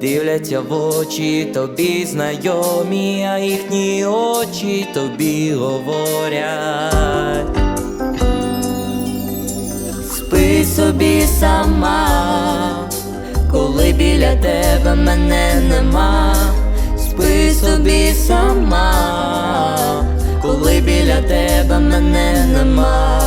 Дивляться в очі тобі знайомі, а їхні очі тобі говорять. Спи собі сама, коли біля тебе мене нема. Спи собі сама, коли біля тебе мене нема.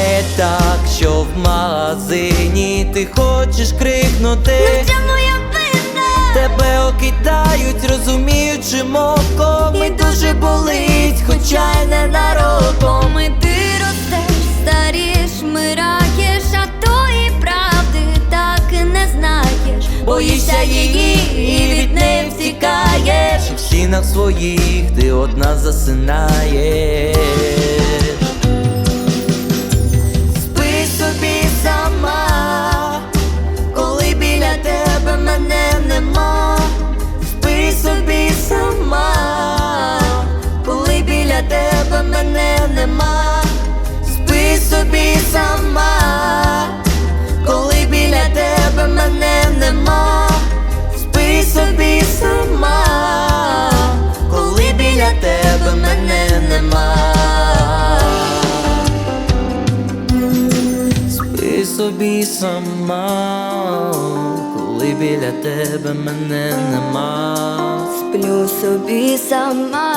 Буває так, що в магазині ти хочеш крикнути. Чому я винна? Тебе окидають, розуміючи мовком І дуже болить, хоча й не нароком Ми ти ростеш, старієш, мираєш, а тої правди так і не знаєш. Боїшся її і від неї втікаєш В стінах своїх ти одна засинаєш собі сама, коли біля тебе мене нема. Сплю собі сама,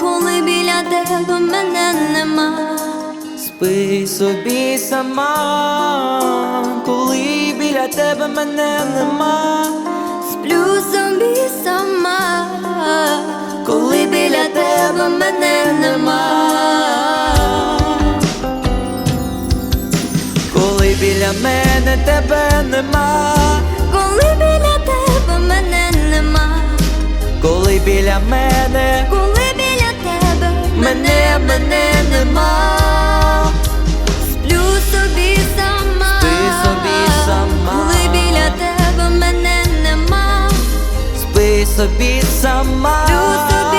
коли біля тебе мене нема. Спи собі сама, коли біля тебе мене нема. Сплю собі сама, Коли біля тебе мене нема. Біля мене тебе нема. коли біля тебе мене нема, Коли біля мене коли біля тебе мене мене нема. Сплю собі сама, Спи собі сама. коли біля тебе мене нема, Спи собі сама. Сплю собі